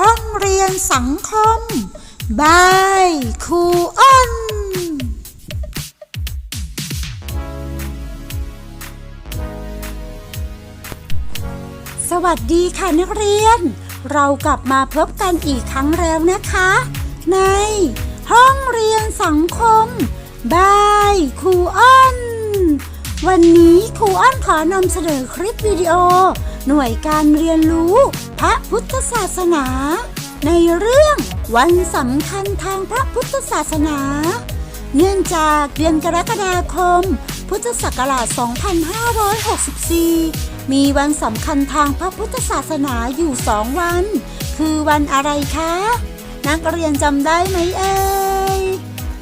ห้องเรียนสังคม บายครูอ้น สวัสดีค่ะนักเรียน เรากลับมาพบกันอีกครั้งแล้วนะคะ ในห้องเรียนสังคม บายครูอ้น วันนี้ครูอ้นขอนำเสนอคลิปวิดีโอ หน่วยการเรียนรู้ พระพุทธศาสนา ในเรื่องวันสำคัญทางพระพุทธศาสนา เนื่องจากเดือนกรกฎาคม พุทธศักราช 2564 มีวันสำคัญทางพระพุทธศาสนาอยู่สองวัน คือวันอะไรคะ นักเรียนจำได้ไหมเอ่ย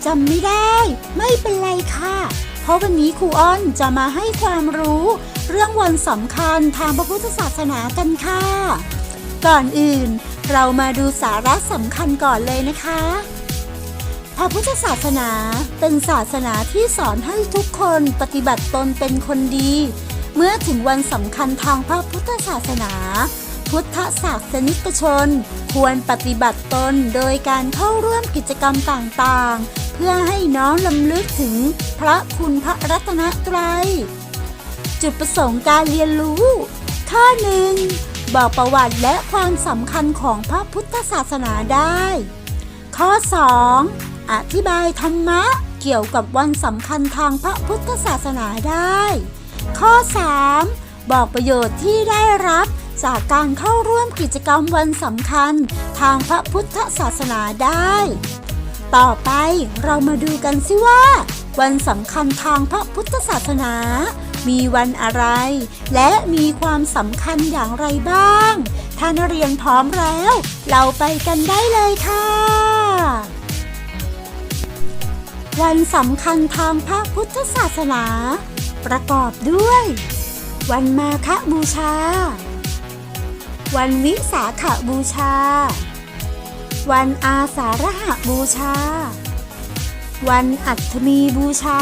จำไม่ได้ ไม่เป็นไรค่ะ เพราะวันนี้ครูอ้อนจะมาให้ความรู้เรื่องวันสำคัญทางพระพุทธศาสนากันค่ะ ก่อนอื่น เรามาดูสาระสำคัญก่อนเลยนะคะ พระพุทธศาสนาเป็นศาสนาที่สอนให้ทุกคนปฏิบัติตนเป็นคนดี เมื่อถึงวันสำคัญทางพระพุทธศาสนา พุทธศาสนิกชน ควรปฏิบัติตนโดยการเข้าร่วมกิจกรรมต่างๆ เพื่อให้น้อมลำลึกถึงพระคุณพระรัตนตรัยจุดประสงค์การเรียนรู้ ข้อหนึ่ง บอกประวัติและความสำคัญของพระพุทธศาสนาได้ ข้อ 2. อธิบายธรรมะเกี่ยวกับวันสำคัญทางพระพุทธศาสนาได้ ข้อ 3. บอกประโยชน์ที่ได้รับจากการเข้าร่วมกิจกรรมวันสำคัญทางพระพุทธศาสนาได้ ต่อไปเรามาดูกันสิว่า วันสำคัญทางพระพุทธศาสนา มีวันอะไร และมีความสำคัญอย่างไรบ้าง ถ้านักเรียนพร้อมแล้ว เราไปกันได้เลยค่ะ วันสำคัญทางพระพุทธศาสนา ประกอบด้วย วันมาฆบูชา วันวิสาขบูชา วันอาสาฬหบูชา วันอัฐมีบูชา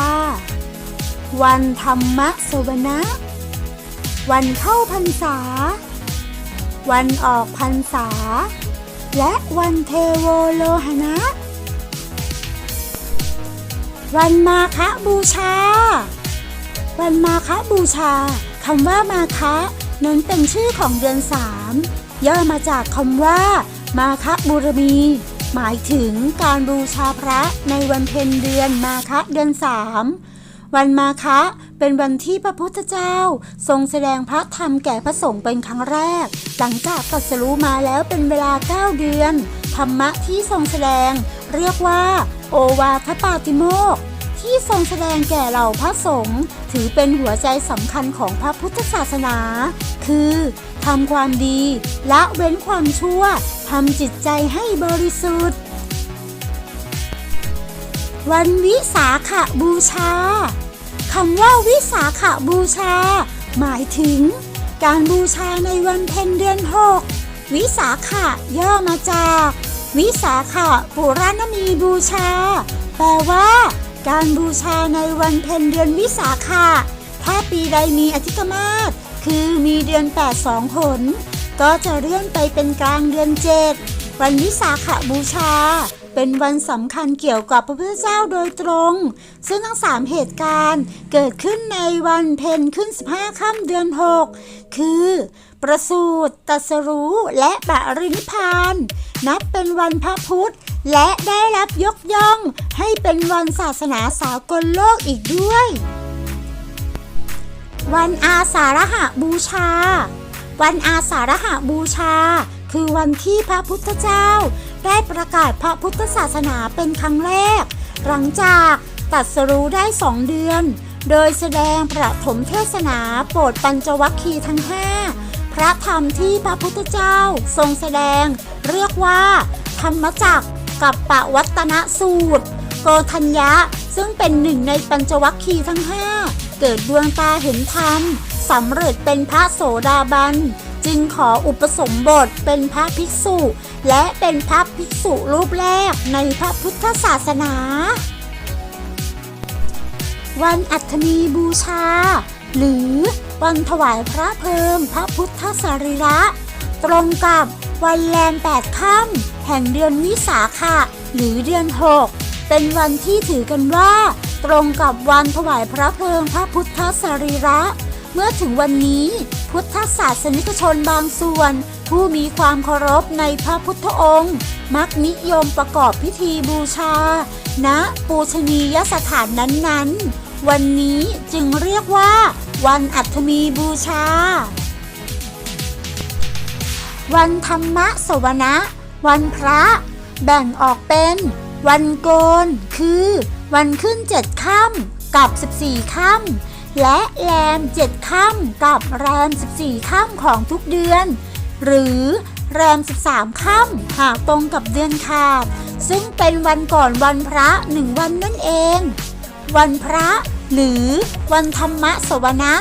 วันธรรมสวนะ วันเข้าพรรษา วันออกพรรษา และวันเทโวโลหณะวันมาฆบูชา วันมาฆบูชาคำว่ามาคะนั้นเป็นชื่อของเดือนสามย่อมาจากคำว่า มาคะบูรมี หมายถึงการบูชาพระในวันเพ็ญเดือนมาคะเดือนสาม วันมาคะ เป็นวันที่พระพุทธเจ้า ทรงแสดงพระธรรมแก่พระสงฆ์เป็นครั้งแรก หลังจากตรัสรู้มาแล้วเป็นเวลา 9 เดือน ธรรมะที่ทรงแสดง เรียกว่า โอวาทปาติโมกที่ทรงแสดงแก่เหล่าพระสงฆ์ถือเป็นหัวใจสำคัญของพระพุทธศาสนา คือทำความดีละเว้นความชั่วทำจิตใจให้บริสุทธิ์ วันวิสาขบูชาคำว่าวิสาขบูชา หมายถึง การบูชาในวันเพ็ญเดือนหกวิสาขะย่อมาจาก วิสาขะปุรานมีบูชา แปลว่า การบูชาในวันเพ็ญเดือนวิสาขะถ้าปีใดมีอธิกมาศคือมีเดือน8สองหนก็จะเลื่อนไปเป็นกลางเดือนเจ็ดวันวิสาขบูชา เป็นวันสำคัญเกี่ยวกับพระพุทธเจ้าโดยตรง ซึ่งทั้งสามเหตุการณ์เกิดขึ้นในวันเพ็ญขึ้น 15ค่ำเดือน 6 คือ ประสูติตรัสรู้และปรินิพาน นับเป็นวันพระพุทธ และได้รับยกย่องให้เป็นวันศาสนาสากลโลกอีกด้วย วันอาสาฬหบูชา วันอาสาฬหบูชา คือวันที่พระพุทธเจ้า ได้ประกาศพระพุทธศาสนาเป็นครั้งแรก หลังจากตรัสรู้ได้สองเดือน โดยแสดงประถมเทศนาโปรดปัญจวัคคีย์ทั้งห้าพระธรรมที่พระพุทธเจ้าทรงแสดง เรียกว่า ธรรมจักรกับปวัตนสูตร โกธัญญะ ซึ่งเป็นหนึ่งในปัญจวัคคีย์ทั้งห้าเกิดดวงตาเห็นธรรมสำเร็จเป็นพระโสดาบัน จึงขออุปสมบทเป็นพระภิกษุ และเป็นพระภิกษุรูปแรกในพระพุทธศาสนา วันอัฐมีบูชา หรือวันถวายพระเพลิงพระพุทธสรีระ ตรงกับวันแรมแปดค่ำแห่งเดือนวิสาขะหรือเดือนหกเป็นวันที่ถือกันว่า ตรงกับวันถวายพระเพลิงพระพุทธสรีระ เมื่อถึงวันนี้ พุทธศาสนิกชนบางส่วน ผู้มีความเคารพในพระพุทธองค์ มักนิยมประกอบพิธีบูชา ณ ปูชนียสถานนั้นๆ วันนี้จึงเรียกว่า วันอัฐมีบูชา วันธรรมสวนะ วันพระ แบ่งออกเป็น วันโกน คือ วันขึ้นเจ็ดค่ำกับ 14ค่ำ และแรมเจ็ดค่ำกับแรม 14 ค่ำของทุกเดือน หรือแรม 13 ค่ำหากตรงกับเดือนขาดซึ่งเป็นวันก่อนวันพระหนึ่งวันนั่นเอง วันพระหรือวันธรรมะสวนะ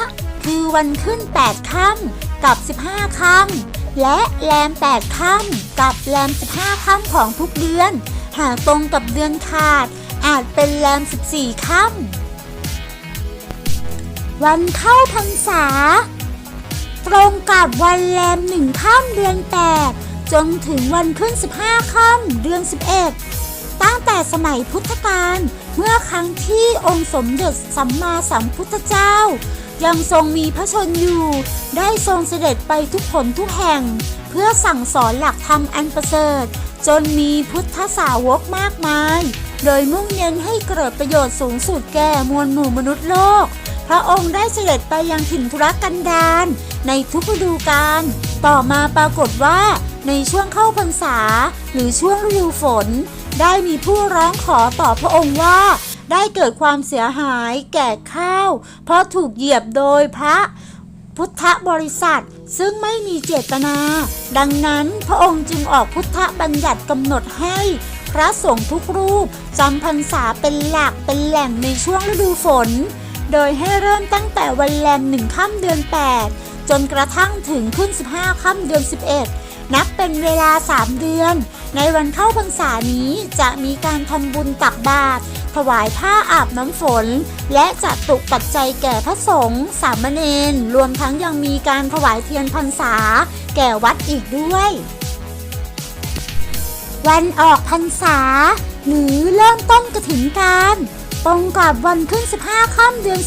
คือวันขึ้น 8 ค่ำกับ 15 ค่ำและแรม 8 ค่ำกับแรม 15 ค่ำของทุกเดือน หากตรงกับเดือนขาด อาจเป็นแรม 14 ค่ำ วันเข้าพรรษา ตรงกับวันแรมหนึ่งค่ำเดือน 8 จนถึงวันขึ้น 15ค่ำเดือน 11 ตั้งแต่สมัยพุทธกาลเมื่อครั้งที่องค์สมเด็จสัมมาสัมพุทธเจ้า ยังทรงมีพระชนอยู่ ได้ทรงเสด็จไปทุกผลทุกแห่ง เพื่อสั่งสอนหลักธรรมอันประเสริฐ จนมีพุทธสาวกมากมาย โดยมุ่งเน้นให้เกิดประโยชน์สูงสุดแก่มวลหมู่มนุษย์โลก พระองค์ได้เสด็จไปยังถิ่นธุรกันดารในทุกฤดูกาลต่อมาปรากฏว่าในช่วงเข้าพรรษา หรือช่วงฤดูฝน ได้มีผู้ร้องขอต่อพระองค์ว่าได้เกิดความเสียหายแก่ข้าว เพราะถูกเหยียบโดยพระพุทธบริษัท ซึ่งไม่มีเจตนา ดังนั้นพระองค์จึงออกพุทธบัญญัติกำหนดให้พระสงฆ์ทุกรูปจำพรรษาเป็นหลักเป็นแหล่งในช่วงฤดูฝน โดยให้เริ่มตั้งแต่วันแรมหนึ่งค่ำเดือน 8 จนกระทั่งถึงขึ้น 15 ค่ำเดือน 11 นับเป็นเวลา 3 เดือน ในวันเข้าพรรษานี้จะมีการทำบุญตักบาตรถวายผ้าอาบน้ำฝน และจะตุกปัจจัยแก่พระสงฆ์สามเณรรวมทั้งยังมีการถวายเทียนพรรษา แก่วัดอีกด้วย วันออกพรรษา หรือเริ่มต้นกระถิ่นการ ตรงกับวันขึ้น 15 ค่ำเดือน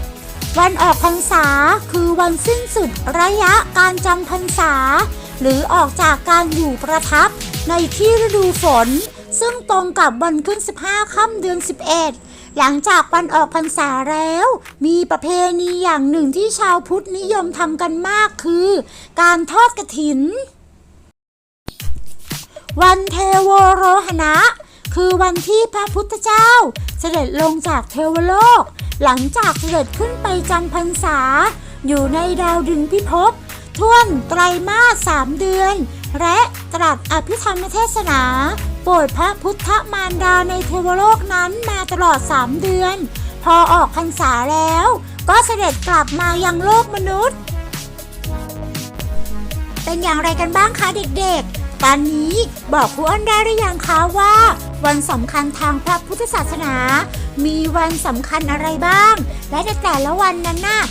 11 วันออกพรรษาคือวันสิ้นสุดระยะการจำพรรษา หรือออกจากการอยู่ประทับในที่ฤดูฝน ซึ่งตรงกับวันขึ้น 15 ค่ำเดือน 11 หลังจากวันออกพรรษาแล้ว มีประเพณีอย่างหนึ่งที่ชาวพุทธนิยมทำกันมากคือ การทอดกระถิน วันเทโวโรหณะ คือวันที่พระพุทธเจ้า เสด็จลงจากเทวโลก หลังจากเสด็จขึ้นไปจำพรรษา อยู่ในดาวดึงพิภพท่วนไตรมาสสามเดือน และตรัสอภิธรรมเทศนาโปรดพระพุทธมารดาในเทวโลกนั้นมาตลอดสามเดือน พอออกพรรษาแล้ว ก็เสด็จกลับมายังโลกมนุษย์ เป็นอย่างไรกันบ้างคะเด็กๆ ตอนนี้บอกครูอ้นได้หรือยังคะว่า วันสำคัญทางพระพุทธศาสนา มีวันสำคัญอะไรบ้าง และในแต่ละวันนั้นน่ะ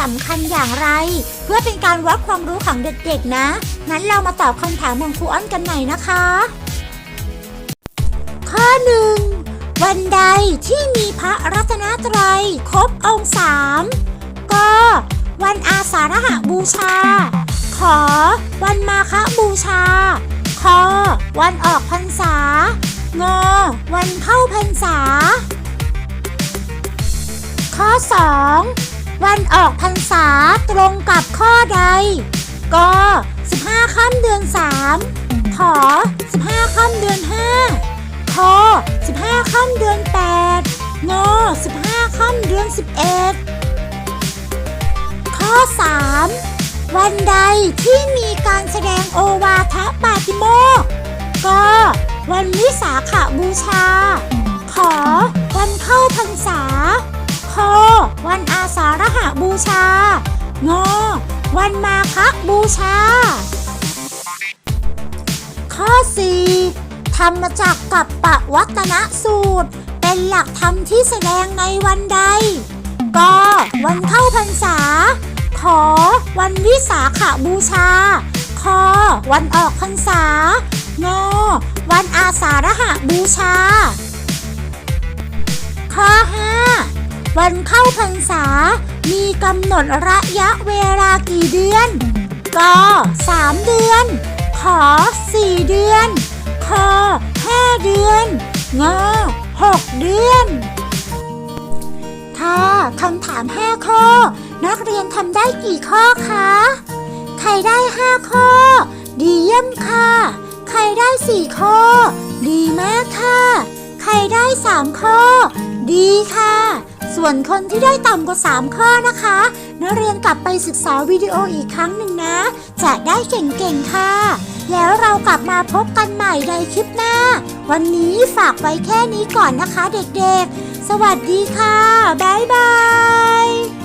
สำคัญอย่างไร เพื่อเป็นการวัดความรู้ของเด็กๆนะงั้นเรามาตอบคำถามของครูอ้นกันหน่อยนะคะ ข้อหนึ่งวันใดที่มีพระรัตนตรัยครบองค์สามก็วันอาสาฬหบูชา ขอ วันมาฆบูชา คอ วันออกพรรษา งอ วันเข้าพรรษา ข้อ 2 วันออกพรรษาตรงกับข้อใดก15ค่ำเดือน 3 ขอ 15ค่ำเดือน 5 คอ 15ค่ำเดือน 8 งอ 15ค่ำเดือน 11 ข้อ 3 วันใดที่มีการแสดงโอวาทปาติโมกก็ วันวิสาขบูชา ขอวันเข้าพรรษา คอวันอาสาฬหบูชา งอ วันมาฆบูชา ข้อ 4 ธรรมจักกับปะวัตนสูตร เป็นหลักธรรมที่แสดงในวันใดกวันเข้าพรรษา ขอ วันวิสาขบูชาคคอ วันออกพรรษา งอ วันอาสาฬหบูชา ข้อ 5 วันเข้าพรรษา มีกำหนดระยะเวลากี่เดือนก3เดือน ขอ 4 เดือน คอ 5 เดือน งอ 6 เดือนค่ะคำถาม 5 ข้อ นักเรียนทำได้กี่ข้อคะ ใครได้ 5 ข้อ ดีเยี่ยมค่ะ ใครได้4ข้อ ดีมากค่ะ ใครได้3ข้อ ดีค่ะ ส่วนคนที่ได้ต่ำกว่า3ข้อนะคะนักเรียนกลับไปศึกษาวิดีโออีกครั้งหนึ่งนะ จะได้เก่งๆค่ะ แล้วเรากลับมาพบกันใหม่ในคลิปหน้า วันนี้ฝากไว้แค่นี้ก่อนนะคะเด็กๆ สวัสดีค่ะ บ๊ายบาย